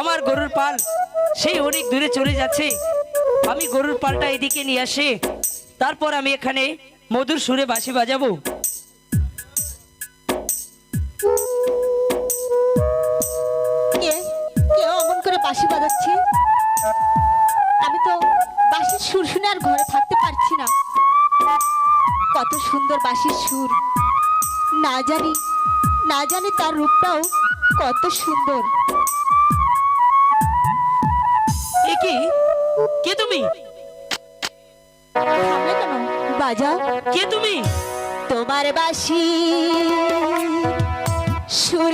আমার গরুর পাল সেই অনেক দূরে চলে যাচ্ছে। আমি গরুর পালটা এদিকে নিয়ে আসি। তারপর আমি এখানে মধুর সুরে বাঁশি বাজাবো। করে বাঁশি আমি তো সুর শুনে আর পারছি না। কত সুন্দর সুর। না জানি না জানি তার রূপটাও কত সুন্দর। কি? কে তুমি? থামলে কেন? বাজাও। কে তুমি? তোমার বাসি সূর্যে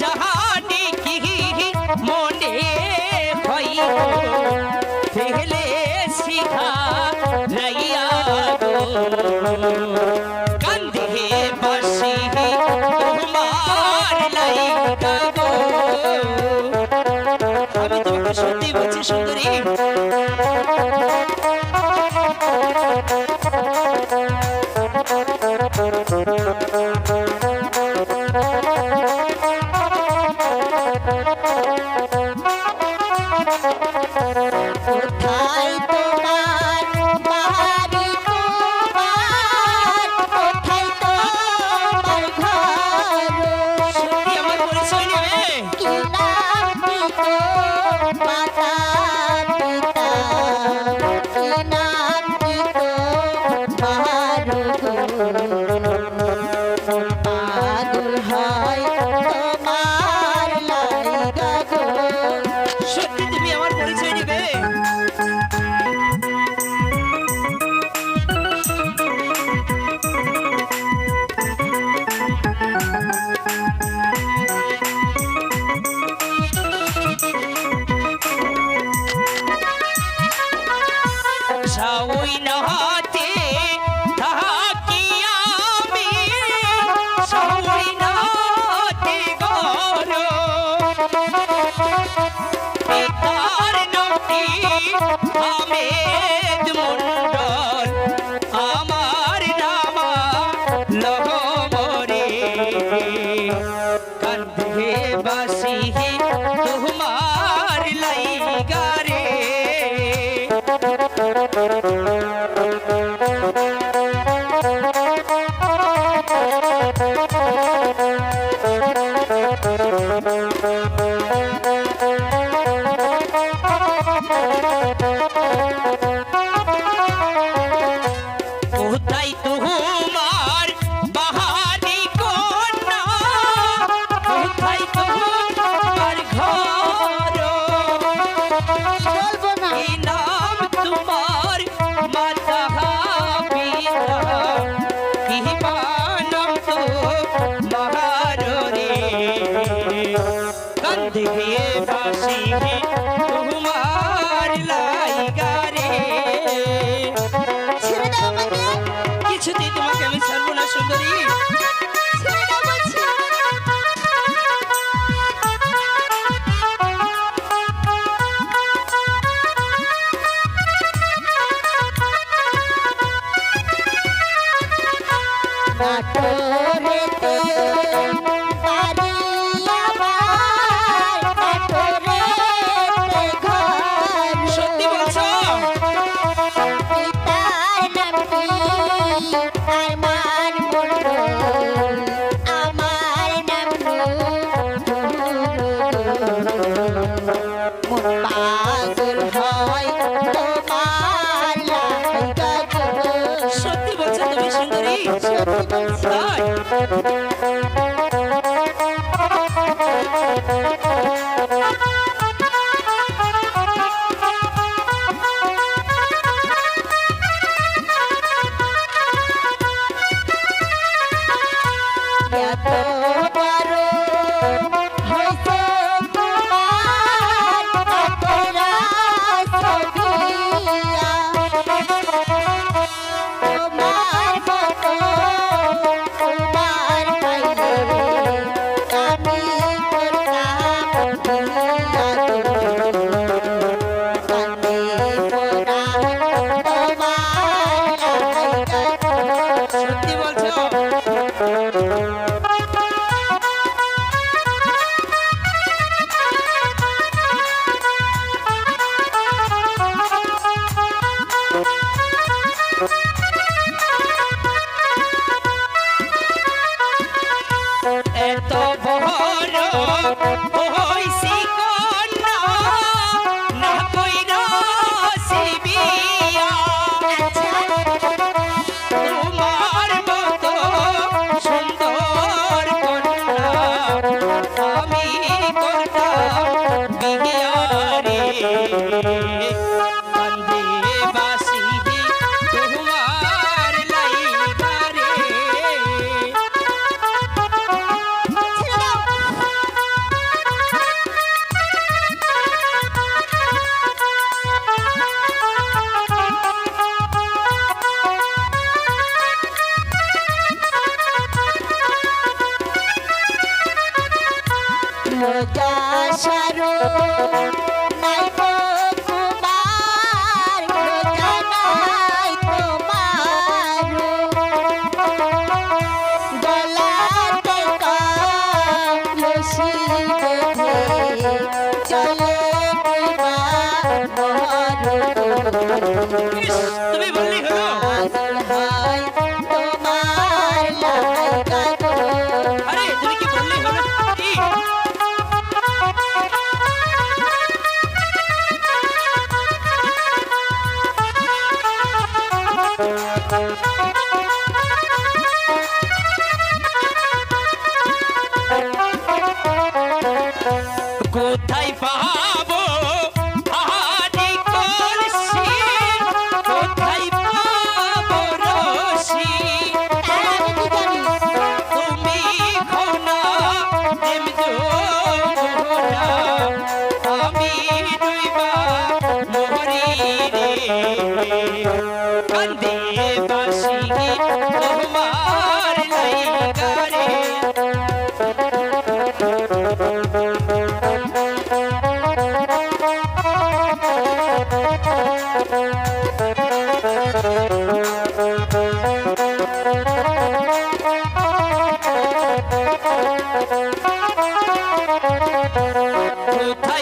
জাহানি কি মনে হই ফেলে শিখা রাইয়া গো কান্দে বসি তোমার তোমাকে সত্যি বলছি সুন্দরী বলব না Yeah.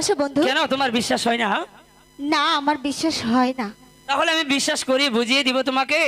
ভালোবাসো বন্ধু? কেন তোমার বিশ্বাস হয় না না আমার বিশ্বাস হয় না। তাহলে আমি বিশ্বাস করি বুঝিয়ে দিব তোমাকে।